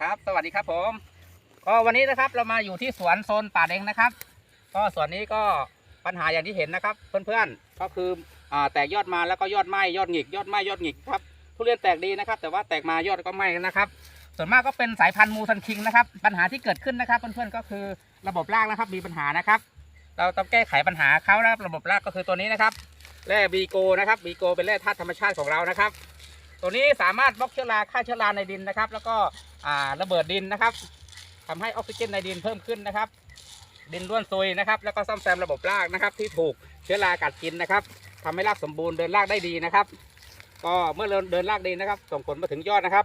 ครับ สวัสดีครับผม ก็วันนี้นะครับเรามาอยู่ที่สวนโซนป่าเด้งนะครับ ก็สวนนี้ก็ปัญหาอย่างที่เห็นนะครับ เพื่อนๆก็คืออ่าแตกยอดมาแล้วก็ยอดไหมยอดหงิกยอดไหมยอดหงิกครับทุเรียนแตกดีนะครับ แต่ว่าแตกมายอดก็ไหมนะครับ ส่วนมากก็เป็นสายพันธุ์มูซันคิงนะครับ ปัญหาที่เกิดขึ้นนะครับ เพื่อนๆก็คือระบบรากนะครับมีปัญหานะครับ เราต้องแก้ไขปัญหาเขานะครับระบบรากก็คือตัวนี้นะครับแร่บีโกนะครับบีโกเป็นแร่ธาตุธรรมชาติของเรานะครับ ตัวนี้สามารถบล็อกเชื้อราฆ่าเชื้อราในดินนะครับ แล้วก็ระเบิดดินนะครับทำให้ออกซิเจนในดินเพิ่มขึ้นนะครับ ดินร่วนซุยนะครับ แล้วก็ซ่อมแซมระบบรากนะครับ ที่ถูกเชื้อรากัดกินนะครับทำให้รากสมบูรณ์เดินรากได้ดีนะครับ ก็เมื่อเดินเดินรากดีนะครับ ส่งผลมาถึงยอดนะครับ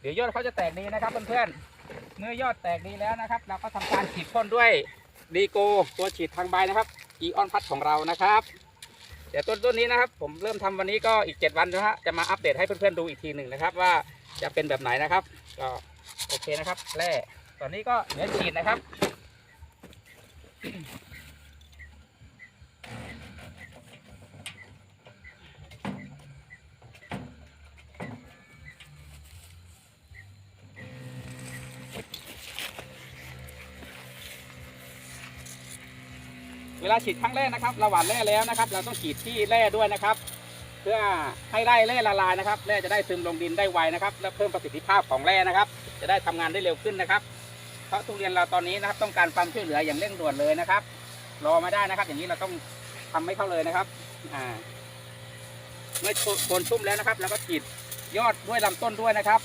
เดี๋ยวยอดเขาจะแตกดีนะครับเพื่อนๆเมื่อยอดแตกดีแล้วนะครับ เราก็ทำการฉีดพ่นด้วยดีโกตัวฉีดทางใบนะครับอีออนพัดของเรานะครับ ดี๋ยวต้นต้นนี้นะครับ ผมเริ่มทำวันนี้ก็อีก 7 วันนะฮะจะมาอัปเดตให้เพื่อนๆดูอีกทีหนึ่งนะครับ ว่าจะเป็นแบบไหนนะครับ ก็โอเคนะครับแร่ตอนนี้ก็เหลือฉีดนะครับ เวลาฉีดครั้งแรกนะครับเราหว่านแร่แล้วนะครับ เราต้องฉีดที่แร่ด้วยนะครับ เพื่อให้ไร่แร่ละลายนะครับแร่จะได้ซึมลงดินได้ไวนะครับ และเพิ่มประสิทธิภาพของแร่นะครับ จะได้ทำงานได้เร็วขึ้นนะครับ เพราะทุเรียนเราตอนนี้นะครับ ต้องการความช่วยเหลืออย่างเร่งด่วนเลยนะครับ รอไม่ได้นะครับ อย่างนี้เราต้องทำให้เข้าเลยนะครับอ่าเมื่อโคนชุ่มแล้วนะครับ แล้วก็ฉีดยอดด้วยลำต้นด้วยนะครับ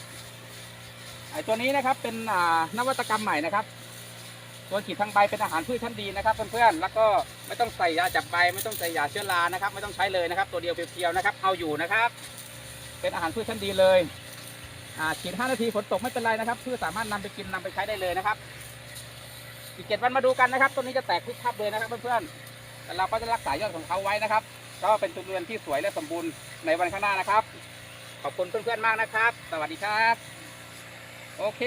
ไอ้ตัวนี้นะครับเป็นอ่านวัตกรรมใหม่นะครับ ตัวฉีดทางใบเป็นอาหารพืชชั้นดีนะครับเพื่อนๆแล้วก็ไม่ต้องใส่ยาจับใบ ไม่ต้องใส่ยาเชื้อรานะครับ ไม่ต้องใช้เลยนะครับ ตัวเดียวเพียวๆนะครับ เอาอยู่นะครับ เป็นอาหารพืชชั้นดีเลยอ่าฉีด5นาทีฝนตกไม่เป็นไรนะครับพืชสามารถนำไปกินนำไปใช้ได้เลยนะครับอีกเจ็ดวันมาดูกันนะครับต้นนี้จะแตกพึกพับเลยนะครับเพื่อนๆแต่เราก็จะรักษายอดของเขาไว้นะครับ ก็เป็นทุเรียนที่สวยและสมบูรณ์ในวันข้างหน้านะครับ ขอบคุณเพื่อนๆมากนะครับ สวัสดีครับ โอเค